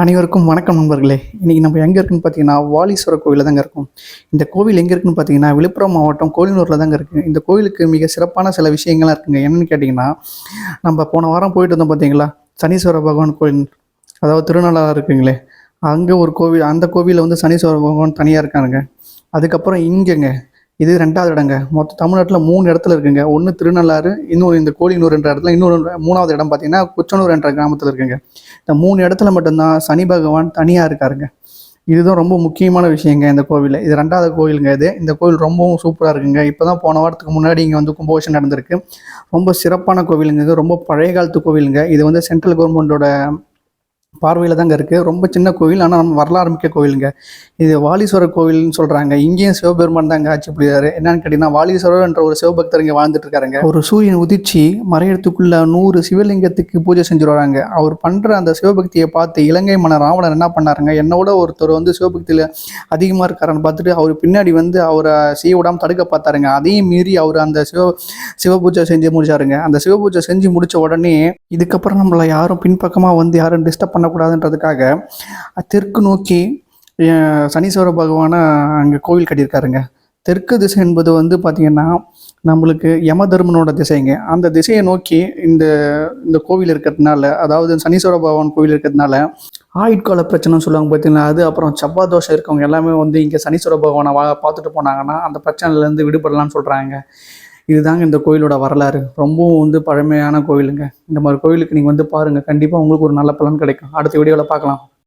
அனைவருக்கும் வணக்கம் நண்பர்களே. இன்றைக்கி நம்ம எங்கே இருக்குன்னு பார்த்தீங்கன்னா வாலீஸ்வரர் கோவிலில் தாங்க இருக்கும். இந்த கோவில் எங்கே இருக்குன்னு பார்த்தீங்கன்னா விழுப்புரம் மாவட்டம் கோலினூரில் தாங்க இருக்குது இந்த கோவிலுக்கு மிக சிறப்பான சில விஷயங்கள்லாம் இருக்குங்க. என்னென்னு கேட்டிங்கன்னா நம்ம போன வாரம் போயிட்டு இருந்தோம் பார்த்தீங்களா சனீஸ்வர பகவான் கோவில் அதாவது திருநள்ளாறு இருக்குங்களே அங்கே ஒரு கோவில் அந்த கோவிலில் வந்து சனீஸ்வர பகவான் தனியாக இருக்காருங்க. அதுக்கப்புறம் இங்கேங்க இது ரெண்டாவது இடங்க. மொத்தம் தமிழ்நாட்டில் மூணு இடத்துல இருக்குங்க. ஒன்று திருநள்ளாறு இன்னொரு இந்த கோழினூர் என்ற இடத்துல இன்னொரு மூணாவது இடம் பார்த்தீங்கன்னா குச்சனூர் என்ற கிராமத்தில் இருக்குங்க. இந்த மூணு இடத்துல மட்டும்தான் சனி பகவான் தனியாக இருக்காருங்க. இதுதான் ரொம்ப முக்கியமான விஷயங்க இந்த கோவில் இது ரெண்டாவது கோவிலுங்க இது. இந்த கோவில் ரொம்பவும் சூப்பராக இருக்குங்க. இப்போ தான் போன வாரத்துக்கு முன்னாடி இங்கே வந்து கும்பகோஷம் நடந்திருக்கு. ரொம்ப சிறப்பான கோவிலுங்க இது. ரொம்ப பழைய காலத்து கோவிலுங்க. இது வந்து சென்ட்ரல் கவர்மெண்ட்டோட பார்வையில் தாங்க இருக்குது ரொம்ப சின்ன கோவில் ஆனால் நம்ம வரலாறு மிக்க கோவிலுங்க. இது வாலீஸ்வரர் கோவில்னு சொல்கிறாங்க இங்கேயும் சிவபெருமான் தாங்க ஆட்சி புரியாரு என்னன்னு கேட்டிங்கன்னா வாலீஸ்வரர் என்ற ஒரு சிவபக்தர் இங்கே வாழ்ந்துட்டு இருக்காருங்க. ஒரு சூரியன் உதிர்ச்சி மறையறதுக்குள்ள நூறு சிவலிங்கத்துக்கு பூஜை செஞ்சு வராங்க. அவர் பண்ணுற அந்த சிவபக்தியை பார்த்து இலங்கை மன்னர் ராவணன் என்ன பண்ணாருங்க? என்னோட ஒருத்தர் வந்து சிவபக்தியில் அதிகமாக இருக்காருன்னு பார்த்துட்டு அவர் பின்னாடி வந்து அவரை செய்ய விடாமல் தடுக்க பார்த்தாருங்க. அதையும் மீறி அவர் அந்த சிவ சிவபூஜை செஞ்சு முடிச்சாருங்க. அந்த சிவபூஜை செஞ்சு முடிச்ச உடனே இதுக்கப்புறம் நம்மளை யாரும் பின்பக்கமாக வந்து யாரும் டிஸ்டர்ப் பண்ண வரக்கூடாதுன்றதுக்காக தெற்கு நோக்கி சனீஸ்வர பகவானை அங்கே கோவில் கட்டியிருக்காருங்க. தெற்கு திசை என்பது வந்து பார்த்திங்கன்னா நம்மளுக்கு யம தர்மனோட திசைங்க. அந்த திசையை நோக்கி இந்த இந்த கோவில் இருக்கிறதுனால அதாவது சனீஸ்வர பகவான் கோவில் இருக்கிறதுனால ஆயுட்கால பிரச்சனைன்னு சொல்லுவாங்க பார்த்தீங்கன்னா அது அப்புறம் செவ்வாய் தோஷம் இருக்கவங்க எல்லாமே வந்து இங்கே சனீஸ்வர பகவானை வா பார்த்துட்டு போனாங்கன்னா அந்த பிரச்சனையிலேருந்து விடுபடலாம்னு சொல்கிறாங்க இதுதாங்க இந்த கோயிலோட வரலாறு. ரொம்பவும் வந்து பழமையான கோயிலுங்க. இந்த மாதிரி கோயிலுக்கு நீங்கள் வந்து பாருங்கள் கண்டிப்பாக உங்களுக்கு ஒரு நல்ல பலன் கிடைக்கும். அடுத்த வீடியோவில் பார்க்கலாம்.